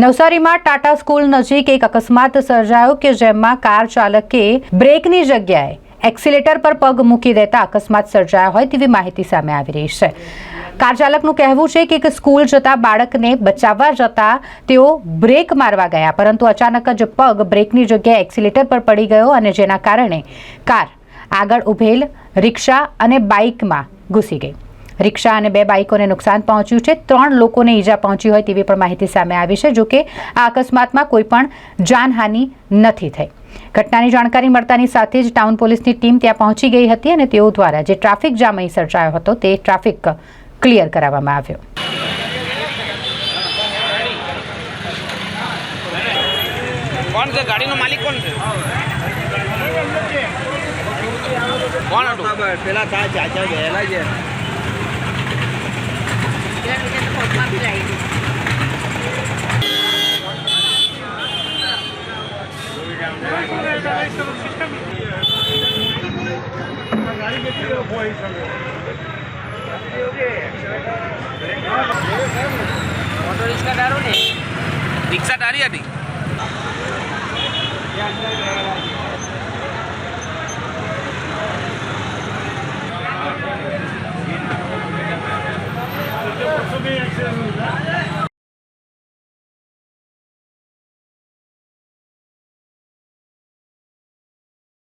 નવસારીમાં ટાટા સ્કૂલ નજીક એક અકસ્માત સર્જાયો કે જેમાં કાર ચાલકે બ્રેકની જગ્યાએ એક્સિલેટર પર પગ મૂકી દેતા અકસ્માત સર્જાયો હોય તેવી માહિતી સામે આવી રહી છે. કાર ચાલકનું કહેવું છે કે એક સ્કૂલ જતા બાળકને બચાવવા જતા તેઓ બ્રેક મારવા ગયા, પરંતુ અચાનક જ પગ બ્રેકની જગ્યાએ એક્સિલેટર પર પડી ગયો અને જેના કારણે કાર આગળ ઊભેલ રિક્ષા અને બાઇકમાં ઘૂસી ગઈ. રિક્ષા અને બે બાઇકોને નુકસાન પહોંચ્યું છે. ત્રણ લોકોને ઈજા પહોંચી હોય તેવી પણ માહિતી સામે આવી છે જોકે આ અકસ્માતમાં કોઈ પણ જાનહાનિ નથી થઈ. ઘટનાની જાણકારી મળતાની સાથે જ ટાઉન પોલીસની ટીમ ત્યાં પહોંચી ગઈ હતી અને તેઓ દ્વારા જે ટ્રાફિક જામ અહીં સર્જાયો હતો તે ટ્રાફિક ક્લિયર કરાવવામાં આવ્યો. કોણ છે? ગાડીનો માલિક કોણ છે? કોણ હતું? પેલા તા ચાચા ગયેલા છે. ઓટો રિક્ષા તારો ને રિક્ષા તારી હતી